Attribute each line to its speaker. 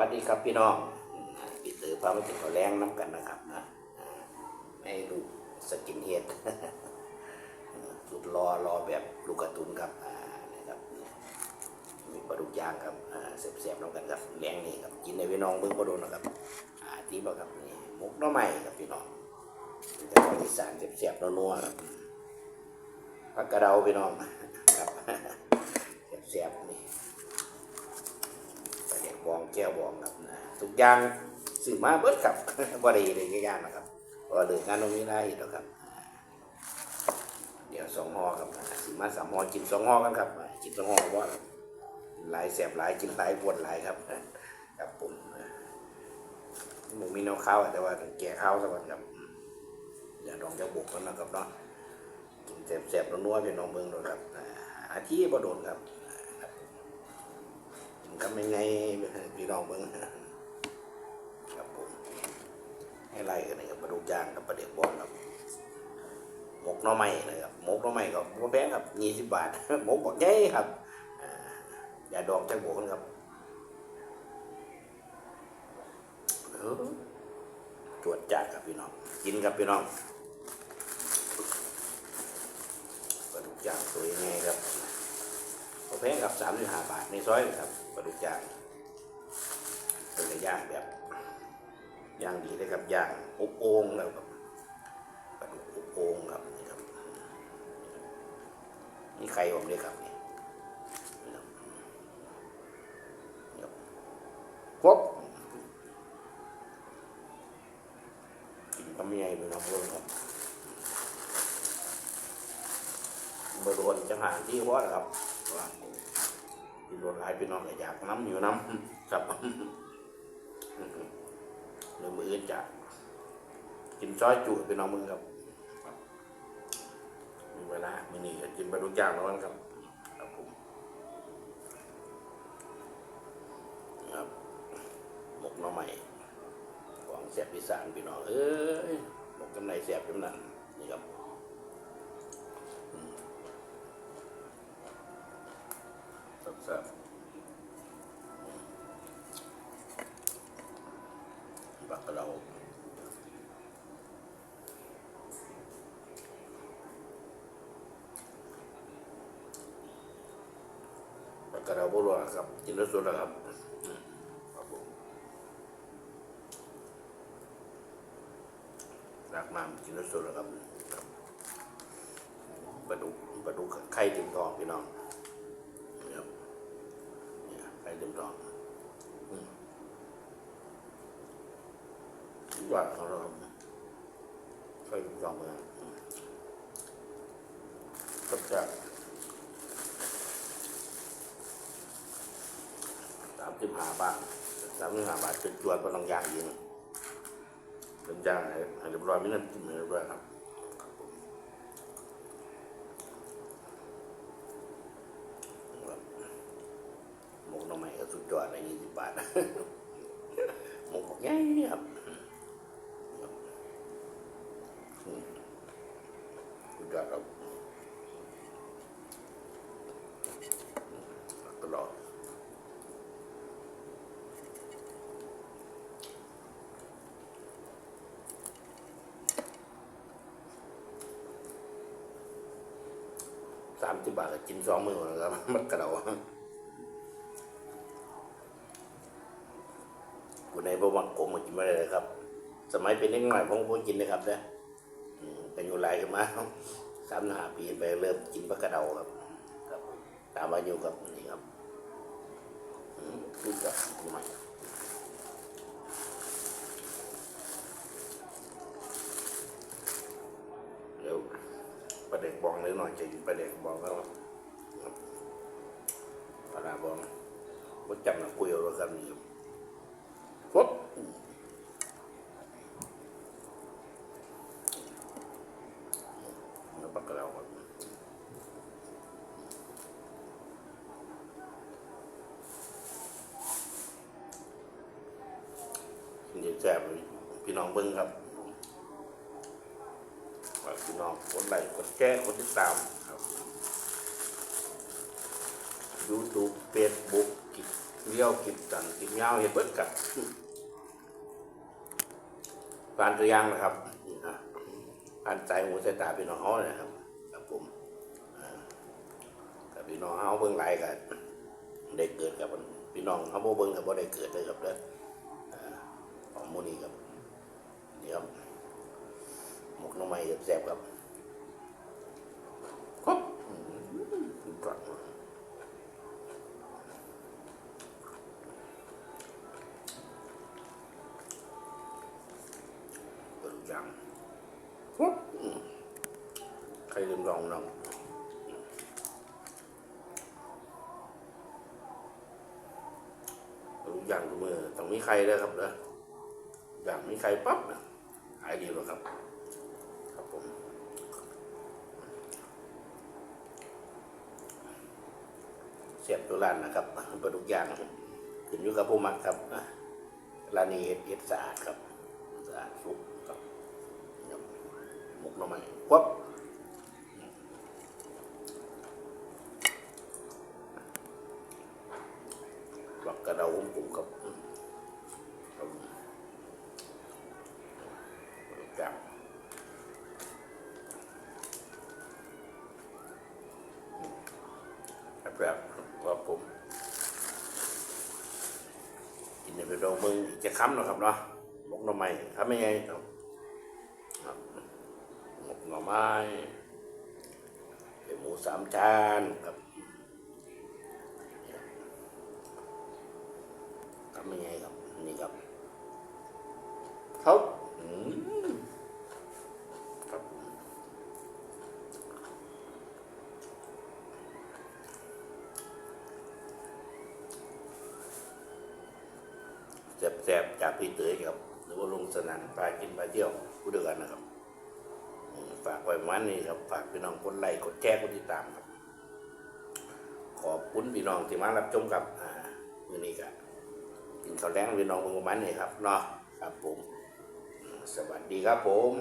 Speaker 1: วัสดีครับพี่น้องพี่ตือพามาถึงขอแรงน้ำกันนะครับนะอ่าให้ลูสกินเฮดสุดรอรอแบบลูกกระตุนครับนะครับมีปลาดุกย่างครับเสียบๆน้ำกันครับแรงนี่ครับกินในพี่น้องเบิ้งบ่โดนนะครับที่บอกครับนี่มุกน้อใหม่ครับพี่น้องเป็นแต่ของอีสานเสียบๆนัวๆครับผักกระเดาพี่น้องครับ เสียบๆนี่ ปลา แก้วบองครับนะทุกอย่างซื้อมาเบิดครับบ่ได้เลยง่ายๆนะครับเพราะว่าเรื่องานตรงนี้ได้แล้วครับ เดี๋ยวสองห่อครับอ่าซื้อมาสามห่อกินสองห่อกันครับกินสองห่อว่าครับหลายแสบหลายกินหลายปวดหลายครับครับผมอ่าหมูมีแนวข้าวแต่ว่าแก่ข้าวสักวันครับอย่าดองจะบุกกันนะครับเนาะกินแสบๆนัวๆพี่น้องเมืองด้วยครับอาอาที่บ่โดนครับ ทำยังไงพี่น้องเบิ่งครับผมให้ไล่กันนะครับปลาดุกย่างกับปลาเด็กบองครับหมกน่อไม้นะครับหมกน่อไม้ก็บ่แพงครับยี่สิบบาทหมกบอกใหญ่ครับอย่าดองจังบวกกันครับตรวจจัดครับพี่น้อง กินครับพี่น้องปลาดุกย่างตัวยังไงครับ ผมแพงกับสามสิบห้าบาทในซอยครับปลาดุกย่างเป็นย่างแบบย่างดีเลยครับย่างอบโอ่งแล้วครับปลาดุกอบโอ่งครับนี่ครับนี่ไข่ผมเลยครับนี่ครบนี่ครับครบกินทำยังไงเป็นครับเพื่อนครับบริวารจังหารที่ว่าครับ ว่าพี่รถหลายพี่น้องก็อยากน้ำอยู่น้ำครับเรื่อมืออื่นจะกินซอยจุ่พี่น้องมึงครับมีเวลามือนี้กินไปทุกอย่างแล้วกันครับครับผมครับหมกน่อไม้ของแสบพิสานพี่น้องเอ้ยหมกกำไรแสบจำนั้นนี่ครับ แซ่บๆบักกะเราบักกะเราบุรัวครับกินแล้วสุดแล้วครับครับผมรักมากกินแล้วสุดแล้วครับครับปลาดุกปลาดุกไข่ถึงทองพี่น้อง ไข่เต็มท้องอืมหวานของเราครับไข่เต็มท้องเลยกับจากสามสิบห้าบาทสามสิบห้าบาทเป็นจวนก็ต้องย่างยิงเป็นย่างให้เรียบร้อยไม่นั่นจิ้มให้เรียบร้อยครับผม หมกหน่อไม้ก็สุดยอดเลยยี่สิบบาทหมกบอกใหญ่ครับอืมสุดยอดครับตลอดสามสิบบาทกินสองมือแล้วครับมันกระเดา ในบ่มักโกงมกินไม่ได้เลยครับ สมัยเป็นเด็กน้อยผมก็กินนะครับเนี่ยเป็นอยู่หลายกันมาสามห้าปีไปเริ่มกินปลากระเดาครับครับ ตามอายุครับนี่ครับคือกับใหม่เดี๋ยวประเด็กบองเลยหน่อยจะกินประเด็กบองแล้วครับปลาบองว่าจำนะคุยเอาแล้วกันนี่ครับแล้วปักกระเราครับเดี๋ยวแซ่บเลยพี่น้องเบิ้งครับพี่น้องกดไลค์กดแชร์กดติดตามครับ YouTube Facebook เลี้ยวกินตันกินยาวเห็ดเบิดกับปานตัวอยางนะครับนี่นะปานใจหูใจตาพี่น้องเขาเลยนะครับครับผมอ่ากับพี่น้องเขาเบิ่งไหลายกันได้เกิดกับพี่น้องเขาบ่เบิ่งกับบ่ได้เกิดเลยครับเด้อาของหมูนี่ครับนี่ครับหมกหน้ำไม้ แซ่บๆครับครับอืมกรอบเปิดจังปุ๊บอืมใครลืมลองลองเปิดจังทุกมือต้องมีใครเลยครับเด้ออย่างมีใครปั๊บนะหายดีแล้วครับครับ ผมเสียบตัวร้านนะครับเปิดทุกอย่างขึ้นอยู่กับผู้มักครับร้านนี้เฮ็ดเฮ็ดสะอาดครับสะอาดสุกครับหมกหน่อไม้วับวักกระเดาผมกลุ่มกับอืมครับ แบบว่าผมกินไปดองมึงจะค้ำเนาะครับเนาะหมกหน่อไม้ทำยังไงครับหมกหน่อไม้เป็นหมูสามจานครับทำยังไงครับนี่ครับครับอืม แซ่บๆจากพี่เต๋อครับ หรือว่าลงสนามปลากินปลาเที่ยวผู้เดียวกันนะครับ ฝากไว้ประมันนี่ครับ ฝากพี่น้องคนไลค์กดแชร์กดติดตามครับ ขอบคุณพี่น้องที่มารับชมครับอ่ามื้อนี้ก็กินข้าวแรงพี่น้องเมืองประมันนี่ครับเนาะครับผม สวัสดีครับผม